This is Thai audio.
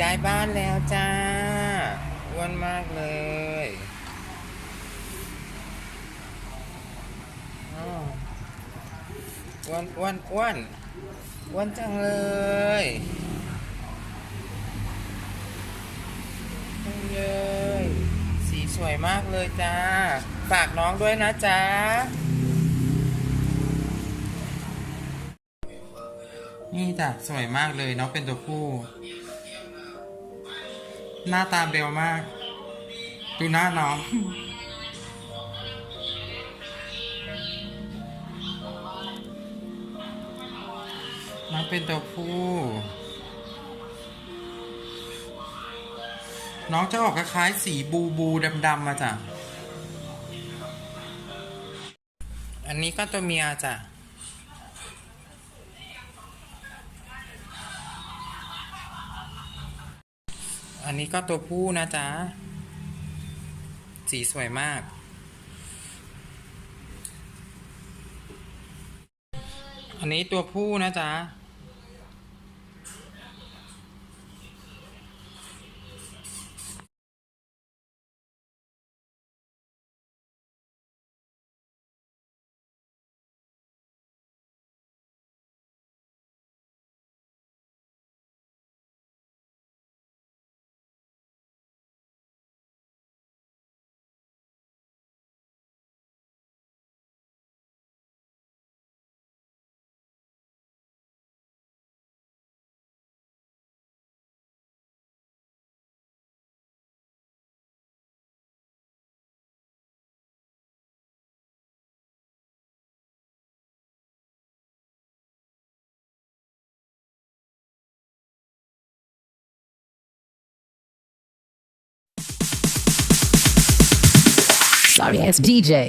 ย้ายบ้านแล้วจ้าอ้วนมากเลยอ้วอ้วนอ้วนอ้วนอ้วนจังเลยจังเลย สีสวยมากเลยจ้า ฝากน้องด้วยนะจ๊ะ นี่จ้ะสวยมากเลยน้องเป็นตัวผู้ หน้าตาเบลมาก ดูหน้าน้อง น้องเป็นตัวผู้ น้องจะออกคล้ายๆสีบูบูดำๆมาจ้ะ อันนี้ก็ตัวเมียจ้ะ อันนี้ก็ตัวผู้นะจ๊ะ สีสวยมาก อันนี้ตัวผู้นะจ๊ะ sorry it's DJ.